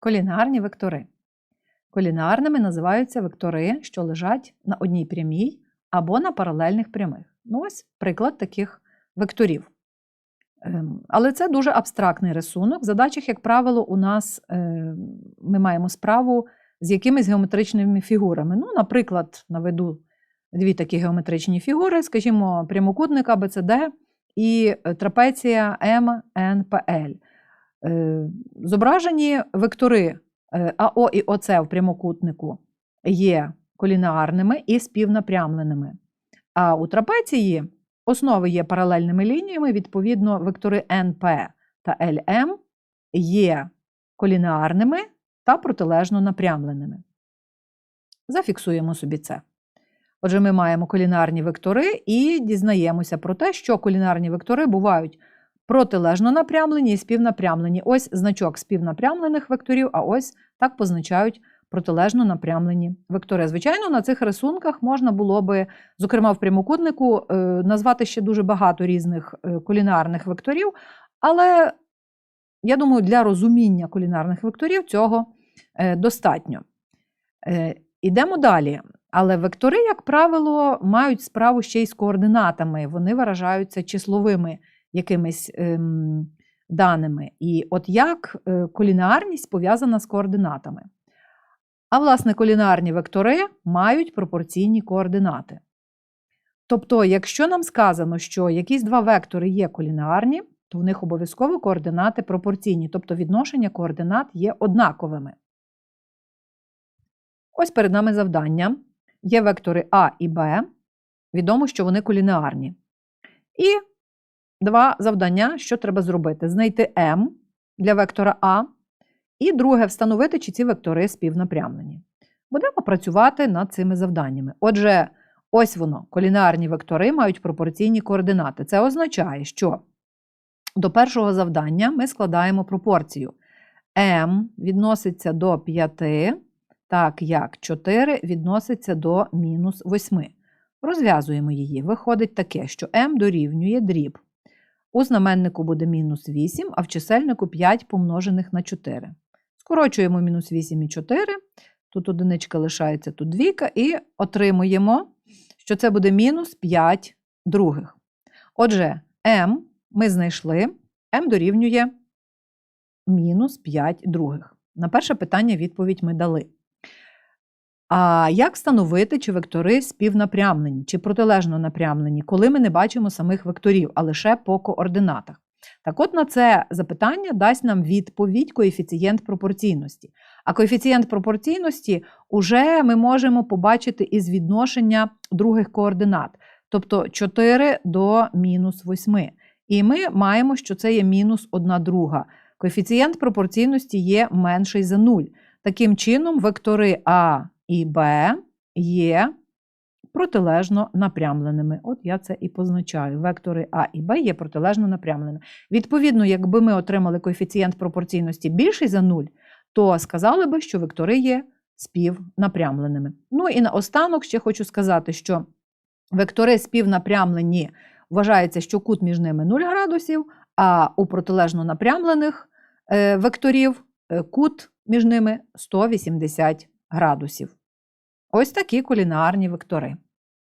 Колінарні вектори. Колінарними називаються вектори, що лежать на одній прямій або на паралельних прямих. Ну, ось приклад таких векторів. Ем, Але це дуже абстрактний рисунок. В задачах, як правило, у нас е, ми маємо справу з якимись геометричними фігурами. Ну, наприклад, наведу дві такі геометричні фігури, скажімо, прямокутник АБЦД і трапеція МНПЛ. Е, Зображені вектори е, АО і ОЦ в прямокутнику є колінеарними і співнапрямленими. А у трапеції основи є паралельними лініями, відповідно, вектори НП та ЛМ є колінеарними та протилежно напрямленими. Зафіксуємо собі це. Отже, ми маємо колінарні вектори і дізнаємося про те, що колінарні вектори бувають протилежно напрямлені і співнапрямлені. Ось значок співнапрямлених векторів, а ось так позначають протилежно напрямлені вектори. Звичайно, на цих рисунках можна було би, зокрема в прямокутнику, е, назвати ще дуже багато різних е, колінарних векторів, але я думаю, для розуміння колінарних векторів цього е, достатньо. Ідемо далі. Але вектори, як правило, мають справу ще й з координатами. Вони виражаються числовими якимись ем, даними. І от як е, колінарність пов'язана з координатами. А власне, колінарні вектори мають пропорційні координати. Тобто, якщо нам сказано, що якісь два вектори є колінарні, то в них обов'язково координати пропорційні, тобто відношення координат є однаковими. Ось перед нами завдання. Є вектори А і Б. Відомо, що вони колінеарні. І два завдання, що треба зробити: знайти М для вектора А, і друге встановити, чи ці вектори співнапрямлені. Будемо працювати над цими завданнями. Отже, ось воно, колінеарні вектори мають пропорційні координати. Це означає, що до першого завдання ми складаємо пропорцію. М відноситься до 5 так як 4 відноситься до мінус 8. Розв'язуємо її. Виходить таке, що m дорівнює дріб. У знаменнику буде мінус 8, а в чисельнику 5 помножених на 4. Скорочуємо мінус 8 і 4. Тут одиничка лишається, тут двійка, і отримуємо, що це буде мінус 5 других. Отже, m ми знайшли, m дорівнює мінус 5 других. На перше питання відповідь ми дали. А як встановити, чи вектори співнапрямлені, чи протилежно напрямлені, коли ми не бачимо самих векторів, а лише по координатах? Так от на це запитання дасть нам відповідь коефіцієнт пропорційності. А коефіцієнт пропорційності уже ми можемо побачити із відношення других координат, тобто 4 до мінус 8. І ми маємо, що це є мінус 1 друга. Коефіцієнт пропорційності є менший за 0. Таким чином, вектори А і Б є протилежно напрямленими. От я це і позначаю. Вектори А і Б є протилежно напрямленими. Відповідно, якби ми отримали коефіцієнт пропорційності більший за 0, то сказали би, що вектори є співнапрямленими. Ну і наостанок ще хочу сказати, що вектори співнапрямлені вважається, що кут між ними 0 градусів, а у протилежно напрямлених е, векторів е, кут між ними 180 градусів. Ось такі кулінарні вектори.